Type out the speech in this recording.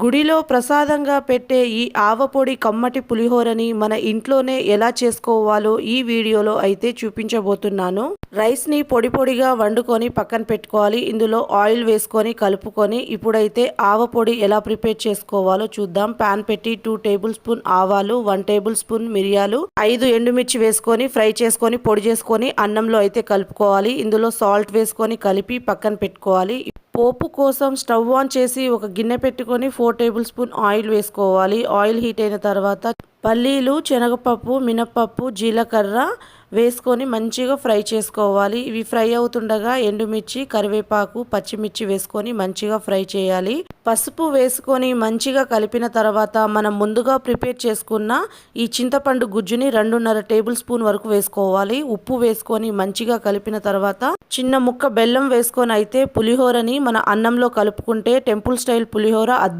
గుడిలో ప్రసాదంగా పెట్టే ఈ ఆవపొడి కమ్మటి పులిహోరని మన ఇంట్లోనే ఎలా చేసుకోవాలో ఈ వీడియోలో అయితే చూపించబోతున్నాను. రైస్ని పొడి పొడిగా వండుకొని పక్కన పెట్టుకోవాలి. ఇందులో ఆయిల్ వేసుకొని కలుపుకొని ఇప్పుడైతే ఆవపొడి ఎలా ప్రిపేర్ చేసుకోవాలో చూద్దాం. పాన్ పెట్టి టూ టేబుల్ స్పూన్ ఆవాలు వన్ టేబుల్ స్పూన్ మిరియాలు ఐదు ఎండుమిర్చి వేసుకొని ఫ్రై చేసుకొని పొడి చేసుకొని అన్నంలో అయితే కలుపుకోవాలి. ఇందులో సాల్ట్ వేసుకొని కలిపి పక్కన పెట్టుకోవాలి. పోపు కోసం స్టవ్ ఆన్ చేసి ఒక గిన్నె పెట్టుకొని ఫోర్ టేబుల్ స్పూన్ ఆయిల్ వేసుకోవాలి. ఆయిల్ హీట్ అయిన తర్వాత పల్లీలు శనగపప్పు మినప్పప్పు జీలకర్ర వేసుకొని మంచిగా ఫ్రై చేసుకోవాలి. ఇవి ఫ్రై అవుతుండగా ఎండుమిర్చి కరివేపాకు పచ్చిమిర్చి వేసుకొని మంచిగా ఫ్రై చేయాలి. పసుపు వేసుకొని మంచిగా కలిపిన తర్వాత మనం ముందుగా ప్రిపేర్ చేసుకున్న ఈ చింతపండు గుజ్జుని రెండున్నర టేబుల్ స్పూన్ వరకు వేసుకోవాలి. ఉప్పు వేసుకొని మంచిగా కలిపిన తర్వాత చిన్న ముక్క బెల్లం వేసుకొని అయితే పులిహోరని మన అన్నంలో కలుపుకుంటే టెంపుల్ స్టైల్ పులిహోర